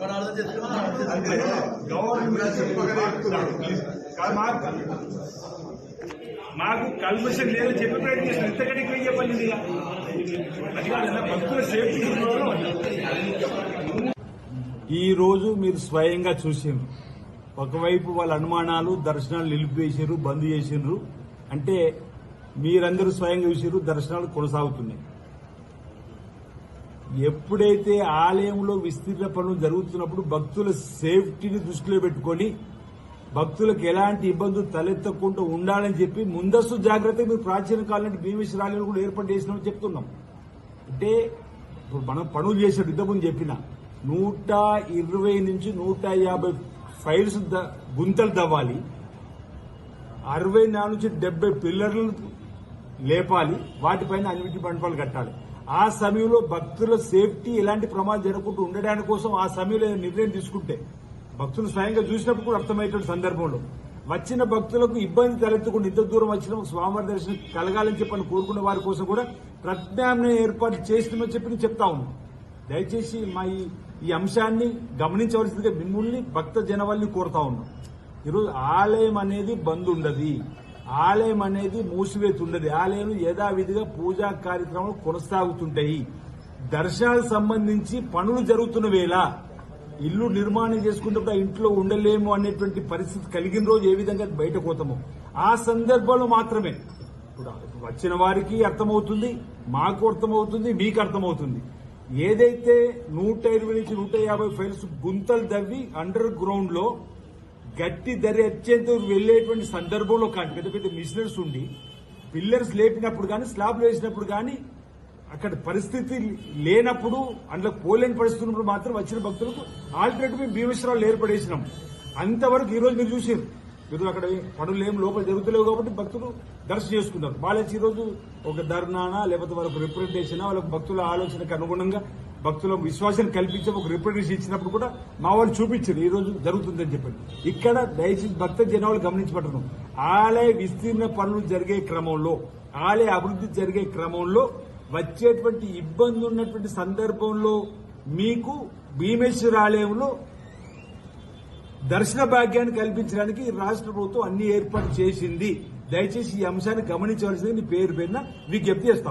మన అర్థం చేస్తే అంటే గవర్నమెంట్ చెప్పగలుగుతున్నాడు మాకు మాకు కల్మషన్ లేదని చెప్పి ప్రయత్నిస్తాం ఇంతకంటే ఎక్కువ చెప్పండి అది కాదన్నా భక్తుల సేఫ్టీ ఈరోజు మీరు స్వయంగా చూసిండ్రు. ఒకవైపు వాళ్ళ అనుమానాలు దర్శనాలు నిలిపివేసారు బంద్ చేసిండ్రు. అంటే మీరందరూ స్వయంగా చూసారు దర్శనాలు కొనసాగుతున్నాయి. ఎప్పుడైతే ఆలయంలో విస్తీర్ణ పనులు జరుగుతున్నప్పుడు భక్తుల సేఫ్టీని దృష్టిలో పెట్టుకొని భక్తులకు ఎలాంటి ఇబ్బందులు తలెత్తకుండా ఉండాలని చెప్పి ముందస్తు జాగ్రత్త మీరు ప్రాచీన కాలం నాటి భీమేశ్వరాలయం కూడా ఏర్పాటు చేసినామని చెప్తున్నాం. అంటే ఇప్పుడు మనం పనులు చేసాడు ఇంతకుముందు చెప్పిన నూట ఇరవై నుంచి నూట యాభై ఫైల్స్ గుంతలు తవ్వాలి. అరవై నాలుగు నుంచి డెబ్బై పిల్లర్లు లేపాలి. వాటిపైన అన్నిటి మండపాలు కట్టాలి. ఆ సమయంలో భక్తుల సేఫ్టీ ఎలాంటి ప్రమాదం జరగకుండా ఉండడానికి కోసం ఆ సమయంలో నిర్ణయం తీసుకుంటే భక్తులు స్వయంగా చూసినప్పుడు కూడా అర్థమయ్యేటువంటి సందర్భంలో వచ్చిన భక్తులకు ఇబ్బంది తలెత్తకుండా ఇంత దూరం వచ్చిన స్వామివారి దర్శనం కలగాలని చెప్పని కోరుకున్న వారి కోసం కూడా ప్రత్యామ్నాయ ఏర్పాటు చేసినామని చెప్పి నేను చెప్తా ఉన్నాను. దయచేసి మా ఈ ఈ అంశాన్ని గమనించవలసిందిగా మిమ్మల్ని భక్త జనవల్ని కోరుతా ఉన్నాం ఈరోజు ఆలయం అనేది బంద్ ఉండదు. ఆలయం అనేది మూసివేతి ఉండదు ఆలయం యథావిధిగా పూజా కార్యక్రమాలు కొనసాగుతుంటాయి. దర్శనాలకు సంబంధించి పనులు జరుగుతున్న వేళ ఇల్లు నిర్మాణం చేసుకున్నప్పుడు ఇంట్లో ఉండలేము అనేటువంటి పరిస్థితి కలిగిన రోజు ఏ విధంగా బయటకు పోతామో ఆ సందర్భంలో మాత్రమే. ఇప్పుడు వచ్చిన వారికి అర్థమవుతుంది మాకు అర్థమవుతుంది మీకు అర్థమవుతుంది. ఏదైతే నూట ఇరవై నుంచి నూట యాభై ఫైల్స్ గుంతలు దవ్వి అండర్ గ్రౌండ్లో గట్టి ధర ఎచ్చేందుకు వెళ్ళేటువంటి సందర్భంలో కానీ పెద్ద పెద్ద మిషనరీస్ ఉండి పిల్లర్స్ లేపినప్పుడు కానీ స్లాబ్లు వేసినప్పుడు కానీ అక్కడ పరిస్థితి లేనప్పుడు అందులో పోలేని పరిస్థితి ఉన్నప్పుడు మాత్రం వచ్చిన భక్తులకు ఆల్టర్నేటివ్ భీమేశ్వరాలు ఏర్పడేసినాం. అంతవరకు ఈ రోజు మీరు చూసారు మీరు అక్కడ పనులు ఏం లోపల జరుగుతలేవు కాబట్టి భక్తులు దర్శనం చేసుకున్నారు. వాళ్ళకి ఈరోజు రోజు ఒక ధర్నానా లేకపోతే వాళ్ళకు రిప్రజెంటేషన్ వాళ్ళకు భక్తుల ఆలోచనకు అనుగుణంగా భక్తుల విశ్వాసాన్ని కల్పించి ఒక రిప్రజెంటేషన్ ఇచ్చినప్పుడు కూడా మా వాళ్ళు చూపించారు ఈ రోజు జరుగుతుందని చెప్పండి ఇక్కడ దయచేసి భక్త జనాలు గమనించబడను. ఆలయ విస్తీర్ణ పనులు జరిగే క్రమంలో ఆలయ అభివృద్ధి జరిగే క్రమంలో వచ్చేటువంటి ఇబ్బంది ఉన్నటువంటి సందర్భంలో మీకు భీమేశ్వర ఆలయంలో దర్శన భాగ్యాన్ని కల్పించడానికి రాష్ట్ర ప్రభుత్వం అన్ని ఏర్పాటు చేసింది. దయచేసి ఈ అంశాన్ని గమనించవలసింది పేరు పేరున విజ్ఞప్తి చేస్తాం